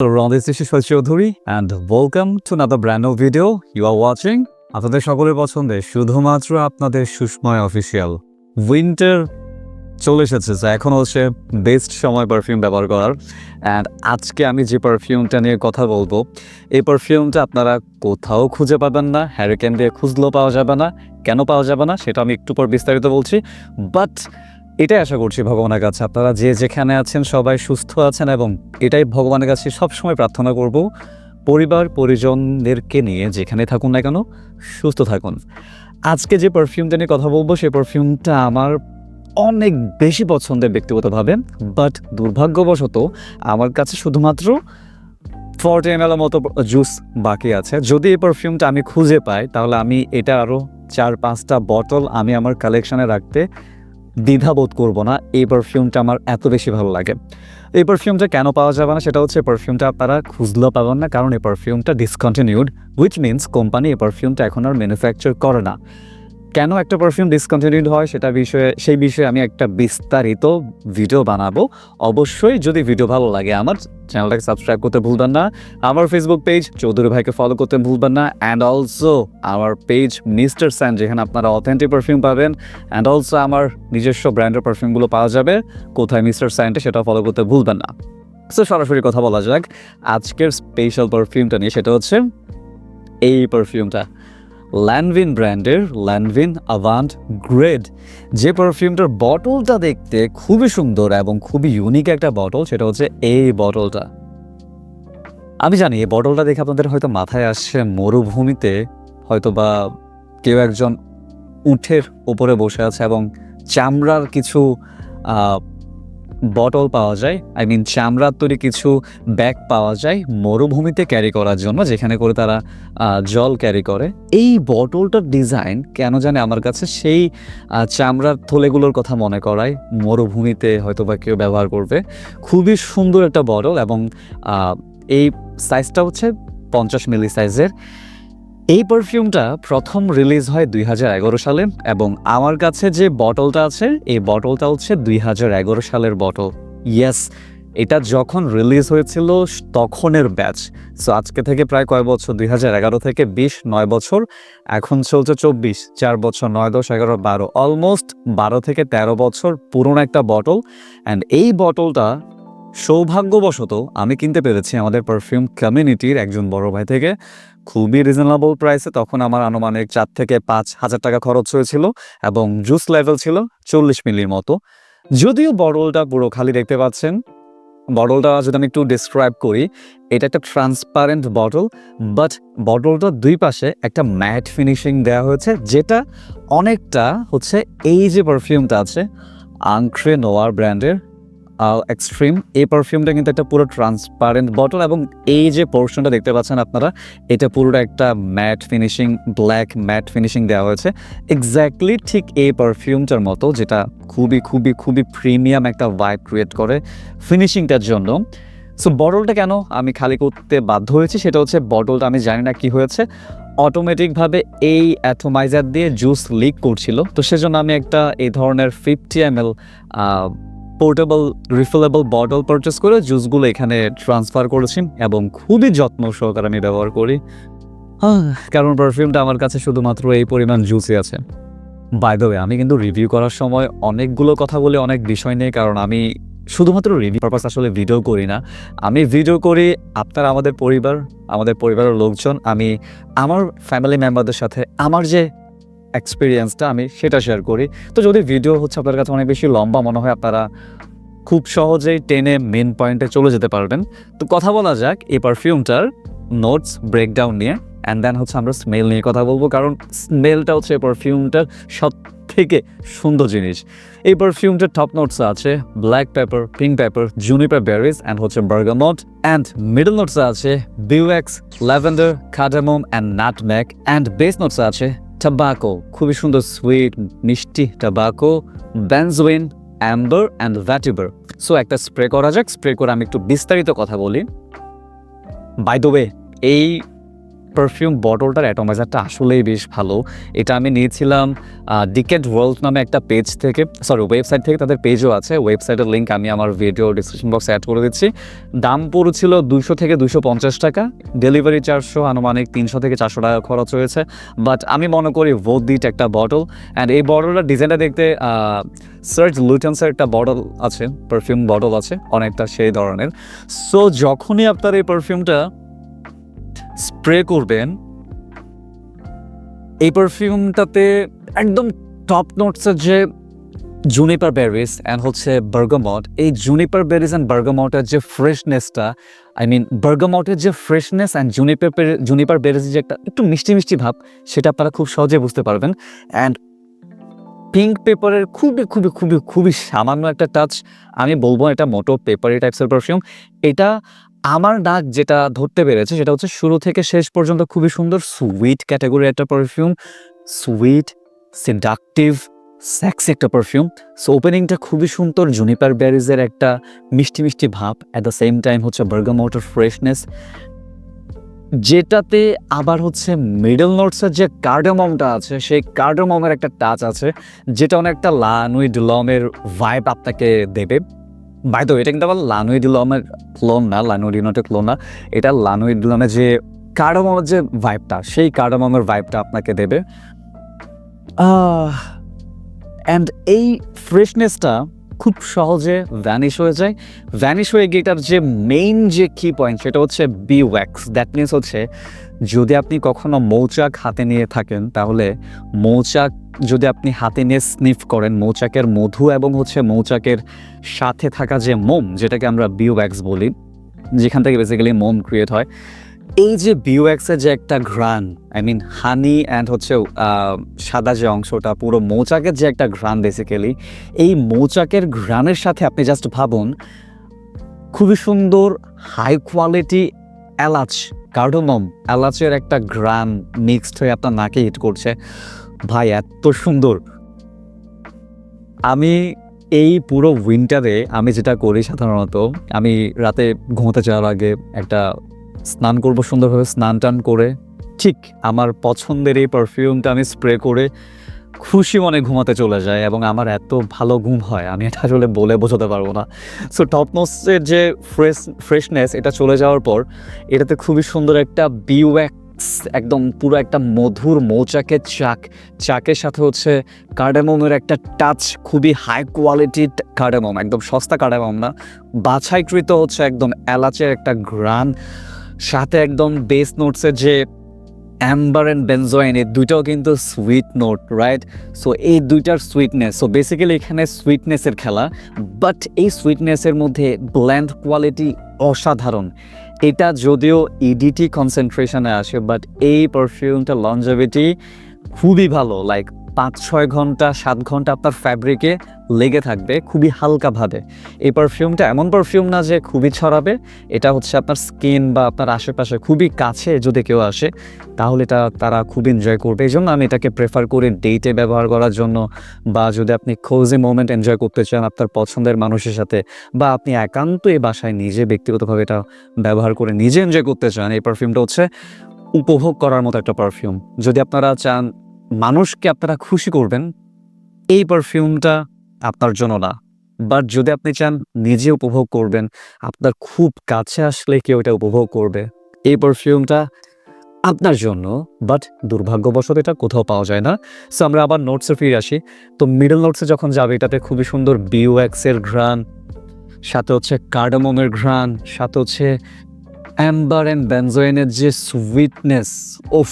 Ron, this is Shishwal Chaudhuri and welcome to another brand new video. আপনাদের সকলের পছন্দের শুধুমাত্র আপনাদের সুষময় অফিসিয়াল উইন্টার চলে এসেছে তো এখন হচ্ছে বেস্ট সময় পারফিউম ব্যবহার করার অ্যান্ড আজকে আমি যে পারফিউমটা নিয়ে কথা বলব এই পারফিউমটা আপনারা কোথাও খুঁজে পাবেন না হ্যারিকেন দিয়ে খুঁজলেও পাওয়া যাবে না কেন পাওয়া যাবে না সেটা আমি একটু পর বিস্তারিত বলছি বাট এটাই আশা করছি ভগবানের কাছে। আপনারা যে যেখানে আছেন সবাই সুস্থ আছেন এবং এটাই ভগবানের কাছে সবসময় প্রার্থনা করব, পরিবার, পরিজনদেরকে নিয়ে যেখানে থাকুন না কেন, সুস্থ থাকুন। আজকে যে পারফিউমটা নিয়ে কথা বলব, সেই পারফিউমটা আমার অনেক বেশি পছন্দের ব্যক্তিগতভাবে বাট দুর্ভাগ্যবশত আমার কাছে শুধুমাত্র ফর্টি এম মতো জুস বাকি আছে। যদি এই পারফিউমটা আমি খুঁজে পাই, তাহলে আমি এটা আরও চার পাঁচটা বটল আমি আমার কালেকশানে রাখতে দ্বিধাবোধ করব না, এই পারফিউমটা আমার এত বেশি ভালো লাগে। এই পারফিউমটা কেন পাওয়া যাবে না, সেটা হচ্ছে পারফিউমটা আপনারা খুঁজলেও পাবেন না, কারণ এই পারফিউমটা ডিসকন্টিনিউড উইচ মিনস কোম্পানি এই পারফিউমটা এখন আর ম্যানুফ্যাকচার করে না। কেন একটা পারফিউম ডিসকন্টিনিউড হয় সেটা বিষয়ে সেই বিষয়ে আমি একটা বিস্তারিত ভিডিও বানাবো। অবশ্যই যদি ভিডিও ভালো লাগে আমার চ্যানেলটাকে সাবস্ক্রাইব করতে ভুলবেন না। আমার ফেসবুক পেজ চৌধুরী ভাইকে ফলো করতে ভুলবেন না। অ্যান্ড অলসো আমার পেজ মিস্টার স্যান যেখানে আপনারা অথেন্টিক পারফিউম পাবেন। অ্যান্ড অলসো আমার নিজস্ব ব্র্যান্ডের পারফিউমগুলো পাওয়া যাবে। কোথায় মিস্টার স্যান্টে সেটা ফলো করতে ভুলবেন না। সো সরাসরি কথা বলা যাক। আজকের স্পেশাল পারফিউমটা নিয়ে সেটা হচ্ছে এই পারফিউমটা ল্যানভিন ব্র্যান্ডের ল্যানভিন আভান্ট গ্রেড যে পারফিউমটার বটলটা দেখতে খুবই সুন্দর এবং খুবই ইউনিক একটা বটল সেটা হচ্ছে এই বটলটা আমি জানি এই বটলটা দেখে আপনাদের হয়তো মাথায় আসছে, মরুভূমিতে হয়তো বা কেউ একজন উঠের ওপরে বসে আছে এবং চামড়ার কিছু বটল পাওয়া যায় আই মিন চামড়ার তৈরি কিছু ব্যাগ পাওয়া যায়, মরুভূমিতে ক্যারি করার জন্য, যেখানে করে তারা জল ক্যারি করে। এই বটলটার ডিজাইন কেন জানে আমার কাছে? সেই চামড়ার থলেগুলোর কথা মনে করায়, মরুভূমিতে হয়তো বা কেউ ব্যবহার করবে। খুবই সুন্দর একটা বটল এবং এই সাইজটা হচ্ছে পঞ্চাশ মিলি সাইজের এই পারফিউমটা প্রথম রিলিজ হয় দুই হাজার এগারো সালে এবং আমার কাছে যে বটলটা আছে, এই বটলটা হচ্ছে দুই হাজার এগারো সালের বটল ইয়েস এটা যখন রিলিজ হয়েছিল তখনের ব্যাচ সো আজকে থেকে প্রায় কয় বছর? দুই হাজার এগারো থেকে বিশ, নয় বছর। এখন চলছে চব্বিশ, চার বছর, নয়, দশ, এগারো, বারো। অলমোস্ট বারো থেকে তেরো বছর পুরনো একটা বটল অ্যান্ড এই বটলটা সৌভাগ্যবশত আমি কিনতে পেরেছি আমাদের পারফিউম কমিউনিটির একজন বড় ভাই থেকে। খুবই রিজনেবল প্রাইসে তখন আমার আনুমানিক চার থেকে পাঁচ হাজার টাকা খরচ হয়েছিল এবং জুস লেভেল ছিল চল্লিশ মিলির মতো। যদিও বটলটা পুরো খালি দেখতে পাচ্ছেন। বটলটা যদি আমি একটু ডিসক্রাইব করি, এটা একটা ট্রান্সপারেন্ট বটল বাট বটলটার দুই পাশে একটা ম্যাট ফিনিশিং দেওয়া হয়েছে, যেটা অনেকটা হচ্ছে এই যে পারফিউমটা আছে আংক্রে নোয়ার ব্র্যান্ডের এক্সট্রিম এই পারফিউমটা কিন্তু একটা পুরো ট্রান্সপারেন্ট বটল এবং এই যে পোর্শনটা দেখতে পাচ্ছেন আপনারা, এটা পুরোটা একটা matte finishing black matte finishing দেওয়া হয়েছে। এক্স্যাক্টলি ঠিক এই পারফিউমটার মতো, যেটা খুবই খুবই খুবই প্রিমিয়াম একটা ভাইব ক্রিয়েট করে ফিনিশিংটার জন্য। সো বটলটা কেন আমি খালি করতে বাধ্য হয়েছি সেটা হচ্ছে বটলটা আমি জানি না কি হয়েছে। অটোমেটিকভাবে এই অ্যাথোমাইজার দিয়ে জুস লিক করছিল। তো সেজন্য আমি একটা এই ধরনের fifty M L portable refillable bottle purchase করে জুসগুলো এখানে ট্রান্সফার করেছি এবং খুবই যত্ন সহকারে আমি ব্যবহার করি। কারণ পারফিউমটা আমার কাছে শুধুমাত্র এই পরিমাণ জুসই আছে। বাই দ্য ওয়ে আমি কিন্তু রিভিউ করার সময় অনেকগুলো কথা বলে অনেক বিষয় নেই কারণ আমি শুধুমাত্র রিভিউ পারপাস আসলে ভিডিও করি না। আমি ভিডিও করি আপনারা, আমাদের পরিবার, আমাদের পরিবারের লোকজন, আমি আমার ফ্যামিলি মেম্বারদের সাথে, আমার যে এক্সপিরিয়েন্সটা আমি সেটা শেয়ার করি। তো যদি ভিডিও হচ্ছে আপনার কাছে অনেক বেশি লম্বা মনে হয়, আপনারা খুব সহজেই টেনে মেন পয়েন্টে চলে যেতে পারবেন। তো কথা বলা যাক এই পারফিউমটার নোটস ব্রেকডাউন নিয়ে অ্যান্ড দেন হচ্ছে আমরা স্মেল নিয়ে কথা বলব, কারণ স্মেলটা হচ্ছে এই পারফিউমটার সব থেকে সুন্দর জিনিস। এই পারফিউমটার টপ নোটস আছে black pepper pink pepper juniper berries and হচ্ছে বার্গামট অ্যান্ড মিডল নোটস আছে বিউএক্স lavender cardamom and nutmeg and base notes আছে টাবাকো খুবই সুন্দর সুইট মিষ্টি tobacco benzoin amber and vetiver so একটা স্প্রে করা যাক স্প্রে করে আমি একটু বিস্তারিত কথা বলি। বাই দ্য ওয়ে এই পারফিউম বটলটার অ্যাটোমাইজারটা আসলেই বেশ ভালো। এটা আমি নিয়েছিলাম ডিকেট ওয়ার্ল্ড নামে একটা পেজ থেকে সরি ওয়েবসাইট থেকে, তাদের পেজও আছে। ওয়েবসাইটের লিঙ্ক আমি আমার ভিডিও ডিসক্রিপশন বক্সে অ্যাড করে দিচ্ছি। দাম পড়েছিল দুশো থেকে দুশো পঞ্চাশ টাকা। ডেলিভারি চারশো আনুমানিক তিনশো থেকে চারশো টাকা খরচ হয়েছে। বাট আমি মনে করি ভোট দিট একটা বটল অ্যান্ড এই বটলটার ডিজাইনটা দেখতে সার্চ লুটেন্সের একটা বটল আছে পারফিউম বটল আছে, অনেকটা সেই ধরনের। সো যখনই আপনার এই পারফিউমটা স্প্রে করবেন। এই পারফিউমটাতে একদম টপ নোটসের যে জুনিপার বেরিস অ্যান্ড হচ্ছে বার্গামট এই জুনিপার বেরিস অ্যান্ড বার্গামটের যে ফ্রেশনেসটা আই মিন বার্গামটের যে ফ্রেশনেস অ্যান্ড জুনিপার জুনিপার বেরিসের যে একটা একটু মিষ্টি মিষ্টি ভাব, সেটা আপনারা খুব সহজে বুঝতে পারবেন। অ্যান্ড পিঙ্ক পেপারের খুবই খুবই খুবই খুবই সামান্য একটা টাচ আমি বলব এটা মোটো পেপারি টাইপসের পারফিউম এটা আমার নাক যেটা ধরতে পেরেছে, সেটা হচ্ছে শুরু থেকে শেষ পর্যন্ত খুবই সুন্দর সুইট ক্যাটাগরির একটা পারফিউম সুইট সিডাকটিভ সেক্সি একটা পারফিউম সো ওপেনিংটা খুবই সুন্দর জুনিপার ব্যারিজের একটা মিষ্টি মিষ্টি ভাব। অ্যাট দ্য সেম টাইম হচ্ছে বার্গামোটার ফ্রেশনেস যেটাতে আবার হচ্ছে মিডল নোটসের যে কার্ডামমটা আছে, সেই কার্ডামমের একটা টাচ আছে, যেটা অনেকটা লানুই ডুলমের ভাইব আপনাকে দেবে। বাই এটা কিন্তু আবার লানুই ডুলমের ক্লোন না লানুই ডিনোটের ক্লোন না, এটা লানুই ডুলমের যে কার্ডামমের যে ভাইবটা সেই কার্ডামমের ভাইবটা আপনাকে দেবে। অ্যান্ড এই ফ্রেশনেসটা খুব সহজে ভ্যানিশ হয়ে যায়। ভ্যানিশ হয়ে গিয়ে এটার যে মেইন যে কি পয়েন্ট সেটা হচ্ছে বি ওয়্যাক্স দ্যাট মিনস হচ্ছে, যদি আপনি কখনো মৌচাক হাতে নিয়ে থাকেন, তাহলে মৌচাক যদি আপনি হাতে নিয়ে স্নিফ করেন, মৌচাকের মধু এবং হচ্ছে মৌচাকের সাথে থাকা যে মোম, যেটাকে আমরা বি ওয়্যাক্স বলি, যেখান থেকে বেসিক্যালি মোম ক্রিয়েট হয় এই যে বিওএক্সের যে একটা ঘ্রাণ আই মিন হানি অ্যান্ড হচ্ছে সাদা যে অংশটা, পুরো মৌচাকের যে একটা ঘ্রাণ বেসিক্যালি এই মৌচাকের ঘ্রাণের সাথে আপনি জাস্ট ভাবুন, খুবই সুন্দর হাই কোয়ালিটি এলাচ কার্ডোমম এলাচের একটা ঘ্রাণ মিক্সড হয়ে আপনার নাকে হিট করছে। ভাই, এত সুন্দর। আমি এই পুরো উইন্টারে আমি যেটা করি সাধারণত, আমি রাতে ঘুমোতে যাওয়ার আগে একটা স্নান করব সুন্দরভাবে স্নান টান করে, ঠিক আমার পছন্দের এই পারফিউমটা আমি স্প্রে করে খুশি মনে ঘুমাতে চলে যায় এবং আমার এত ভালো ঘুম হয়, আমি এটা আসলে বলে বোঝাতে পারব না। সো টপনোসের যে ফ্রেশ ফ্রেশনেস এটা চলে যাওয়ার পর, এটাতে খুবই সুন্দর একটা বিওয়াক্স একদম পুরো একটা মধুর মৌচাকের চাক, চাকের সাথে হচ্ছে কার্ডামমের একটা টাচ খুবই হাই কোয়ালিটির কার্ডামম একদম সস্তা কার্ডামম না, বাছাইকৃত হচ্ছে একদম এলাচের একটা গ্রান সাথে একদম বেস নোটসের যে অ্যাম্বার অ্যান্ড বেনজোয়াইন এই দুইটাও কিন্তু সুইট নোট রাইট সো এই দুইটার সুইটনেস সো বেসিক্যালি এখানে সুইটনেসের খেলা বাট এই সুইটনেসের মধ্যে ব্ল্যান্ড কোয়ালিটি অসাধারণ। এটা যদিও ইডিটি কনসেন্ট্রেশনে আসে বাট এই পারফিউমটা লঞ্জাবিটি খুবই ভালো লাইক পাঁচ ছয় ঘণ্টা, সাত ঘণ্টা আপনার ফ্যাব্রিকে লেগে থাকবে খুবই হালকাভাবে। এই পারফিউমটা এমন পারফিউম না যে খুবই ছড়াবে, এটা হচ্ছে আপনার স্কিন বা আপনার আশেপাশে খুবই কাছে যদি কেউ আসে, তাহলে এটা তারা খুব এনজয় করবে। এই জন্য আমি এটাকে প্রেফার করি ডেটে ব্যবহার করার জন্য বা যদি আপনি খোঁজে মোমেন্ট এনজয় করতে চান আপনার পছন্দের মানুষের সাথে বা আপনি একান্ত এই বাসায় নিজে ব্যক্তিগতভাবে এটা ব্যবহার করে নিজে এনজয় করতে চান, এই পারফিউমটা হচ্ছে উপভোগ করার মতো একটা পারফিউম যদি আপনারা চান মানুষকে আপনারা খুশি করবেন, এই পারফিউমটা আপনার জন্য না। বাট যদি আপনি চান নিজে উপভোগ করবেন, আপনার খুব কাছে আসলে কেউ এটা উপভোগ করবে। এই পারফিউমটা আপনার জন্য বাট দুর্ভাগ্যবশত এটা কোথাও পাওয়া যায় না। সো আমরা আবার নোটসে ফিরে আসি। তো মিডল নোটসে যখন যাবে, এটাতে খুবই সুন্দর বিওএক্সের ঘ্রাণ, সাথে হচ্ছে কার্ডামমের ঘ্রাণ, সাথে হচ্ছে অ্যাম্বার অ্যান্ড বেনজোয়েনের যে সুইটনেস ওফ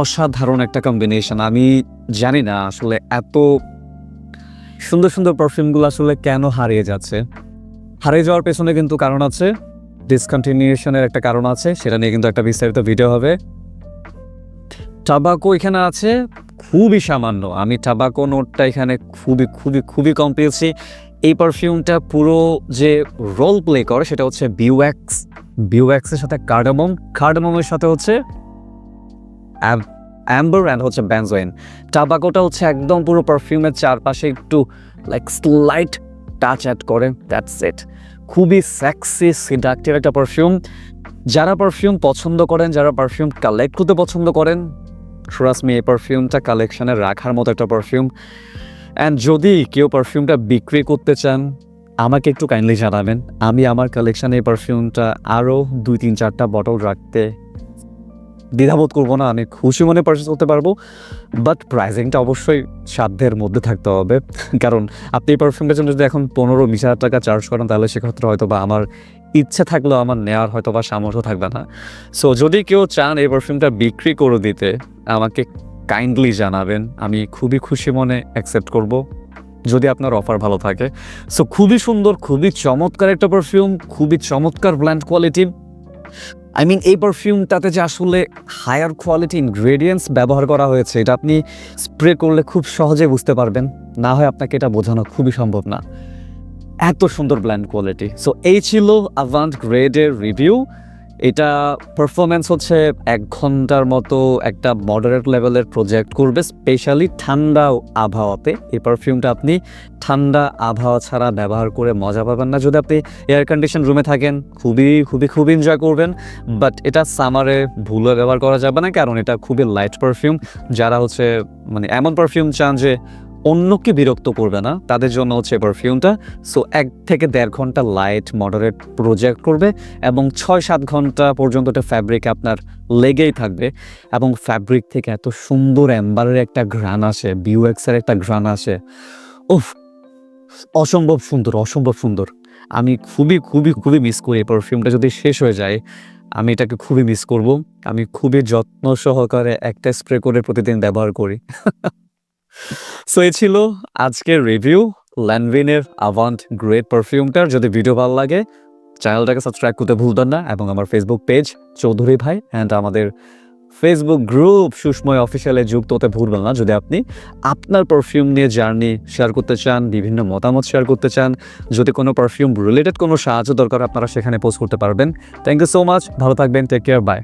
অসাধারণ একটা কম্বিনেশন আমি জানি না আসলে এত সুন্দর সুন্দর পারফিউমগুলো আসলে কেন হারিয়ে যাচ্ছে। হারিয়ে যাওয়ার পেছনে কিন্তু কারণ আছে ডিসকন্টিনিউশনের একটা কারণ আছে, সেটা নিয়ে কিন্তু একটা বিস্তারিত ভিডিও হবে। টাবাকো এখানে আছে, খুবই সামান্য। আমি টাবাকো নোটটা এখানে খুবই খুবই খুবই কম পেয়েছি। এই পারফিউমটা পুরো যে রোল প্লে করে সেটা হচ্ছে বিওয়াক্স বিওয়াক্সের সাথে কার্ডামম কার্ডামমের সাথে হচ্ছে অ্যাম্বার অ্যান্ড হচ্ছে ব্যানজোয়েন টাবাকোটা হচ্ছে একদম পুরো পারফিউমের চারপাশে একটু লাইক স্লাইট টাচ অ্যাড করে দ্যাটস ইট খুবই সেক্সি সিডাক্টিভ একটা পারফিউম যারা পারফিউম পছন্দ করেন, যারা পারফিউম কালেক্ট করতে পছন্দ করেন ট্রাস্ট মি এই পারফিউমটা কালেকশানে রাখার মতো একটা পারফিউম অ্যান্ড যদি কেউ পারফিউমটা বিক্রি করতে চান, আমাকে একটু কাইন্ডলি জানাবেন। আমি আমার কালেকশানে এই পারফিউমটা আরও দুই, তিন, চারটা বটল রাখতে দ্বিধাবোধ করব না। আমি খুশি মনে পারচেস করতে পারব। বাট প্রাইজিংটা অবশ্যই সাধ্যের মধ্যে থাকতে হবে। কারণ আপনি এই পারফিউমটার জন্য যদি এখন পনেরো, বিশ হাজার টাকা চার্জ করেন, তাহলে সেক্ষেত্রে হয়তো বা আমার ইচ্ছে থাকলেও, আমার নেওয়ার হয়তো বা সামর্থ্য থাকবে না। সো যদি কেউ চান এই পারফিউমটা বিক্রি করে দিতে, আমাকে কাইন্ডলি জানাবেন। আমি খুবই খুশি মনে অ্যাকসেপ্ট করব, যদি আপনার অফার ভালো থাকে। সো খুবই সুন্দর, খুবই চমৎকার একটা পারফিউম খুবই চমৎকার ব্ল্যান্ড কোয়ালিটি আই মিন এই পারফিউমটাতে যে আসলে হায়ার কোয়ালিটি ইনগ্রেডিয়েন্টস ব্যবহার করা হয়েছে, এটা আপনি স্প্রে করলে খুব সহজে বুঝতে পারবেন। না হয় আপনাকে এটা বোঝানো খুবই সম্ভব না। এত সুন্দর ব্ল্যান্ড কোয়ালিটি সো এই ছিল অ্যাভান্ট গ্রেডের রিভিউ এটা পারফরমেন্স হচ্ছে এক ঘণ্টার মতো একটা মডারেট লেভেলের প্রজেক্ট করবে স্পেশালি ঠান্ডা আবহাওয়াতে। এই পারফিউমটা আপনি ঠান্ডা আবহাওয়া ছাড়া ব্যবহার করে মজা পাবেন না। যদি আপনি এয়ার কন্ডিশন রুমে থাকেন, খুবই খুবই খুবই এনজয় করবেন। বাট এটা সামারে ভুলে ব্যবহার করা যাবে না, কারণ এটা খুবই লাইট পারফিউম যারা হচ্ছে মানে এমন পারফিউম চান যে অন্যকে বিরক্ত করবে না। তাদের জন্য হচ্ছে পারফিউমটা সো এক থেকে দেড় ঘণ্টা লাইট মডারেট প্রজেক্ট করবে এবং ছয় সাত ঘণ্টা পর্যন্ত এটা ফ্যাব্রিক আপনার লেগেই থাকবে এবং ফ্যাব্রিক থেকে এত সুন্দর অ্যাম্বারের একটা ঘ্রাণ আসে বিউএক্সের একটা ঘ্রাণ আসে। উফ, অসম্ভব সুন্দর অসম্ভব সুন্দর। আমি খুবই খুবই খুবই মিস করি এই পারফিউমটা যদি শেষ হয়ে যায়, আমি এটাকে খুবই মিস করব। আমি খুবই যত্ন সহকারে একটা স্প্রে করে প্রতিদিন ব্যবহার করি। সো এ ছিল আজকের রিভিউ ল্যানভিনের আভান্ট গ্রেট পারফিউমটার যদি ভিডিও ভালো লাগে চ্যানেলটাকে সাবস্ক্রাইব করতে ভুলবেন না এবং আমার ফেসবুক পেজ চৌধুরী ভাই অ্যান্ড আমাদের ফেসবুক গ্রুপ সুষময় অফিসিয়ালে যুক্ত হতে ভুলবেন না। যদি আপনি আপনার পারফিউম নিয়ে জার্নি শেয়ার করতে চান, বিভিন্ন মতামত শেয়ার করতে চান, যদি কোনো পারফিউম রিলেটেড কোনো সাহায্য দরকার, আপনারা সেখানে পোস্ট করতে পারবেন। থ্যাংক ইউ সো মাচ ভালো থাকবেন। Take care bye